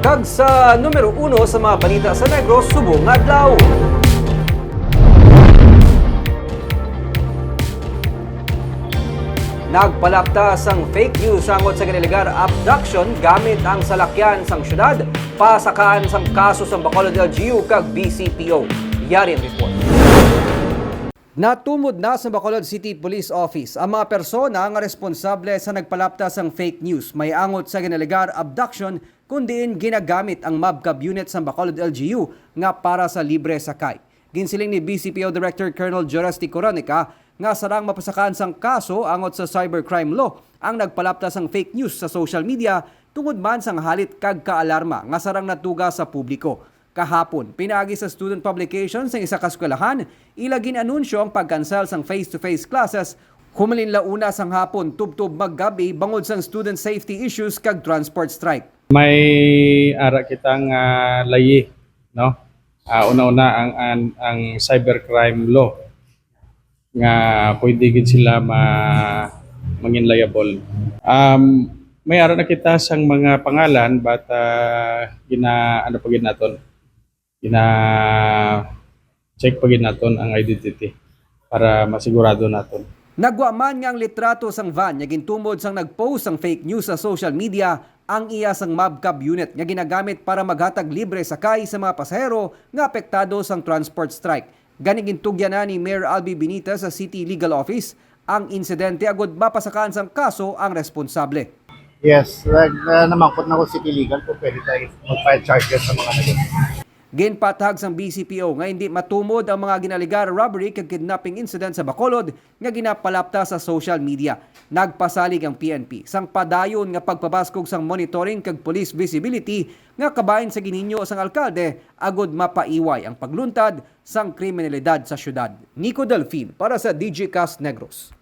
Kag sa numero uno sa mga balita sa Negros, subong adlaw. Nagpalaptas ang fake news sangot sa giniligar abduction gamit ang salakyan sang syudad, pasakaan sang kaso sa Bacolod LGU kag BCPO. Yari ang report. Natumod na sa Bacolod City Police Office ang mga persona nga responsable sa nagpalaptas ang fake news may angot sa ginaligar abduction kundiin ginagamit ang MABCAB unit sa Bacolod LGU nga para sa libre sakay. Ginsiling ni BCPO Director Colonel Joresti Coronica nga sarang mapasakaan sang kaso angot sa cybercrime law ang nagpalaptas ang fake news sa social media tungod man sang halit kag kaalarma nga sarang natuga sa publiko. Kahapon, pinagi sa student publications ng isa kaskwelahan, ilagin anunsyo ang pagkansel sang face-to-face classes. Humalin launa sang hapon, tubtub maggabi bangod sang student safety issues kag transport strike. may ara kitang uh, layi no? Ah, una-una ang, ang ang cybercrime law nga pwede gid sila ma mangin liable. Um may ara na kita sang mga pangalan but ah, gina ano pa gid naton gina check pa gid naton ang identity para masigurado naton Nagwa man nga ang litrato sang van nga gintumod sang nagpost sang fake news sa social media ang iya sang MABCAB unit nga ginagamit para maghatag libre sakay sa mga pasahero nga apektado sang transport strike. Gani gintugyan na ni Mayor Albi Benitez sa City Legal Office ang insidente agud mapasakaan sang kaso ang responsable. Yes, like, uh, namangkot na ko City Legal kung pwede tayo mag-file charges sa mga nagano. Ginpatag sang BCPO nga hindi matumod ang mga ginaligar robbery kag kidnapping incident sa Bacolod nga ginapalapta sa social media. Nagpasalig ang PNP sang padayon nga pagpabaskog sang monitoring kag police visibility nga kabahin sa gininyo sang alkalde agud mapaiway ang pagluntad sang kriminalidad sa syudad. Nico Delfin para sa DJ Cast Negros.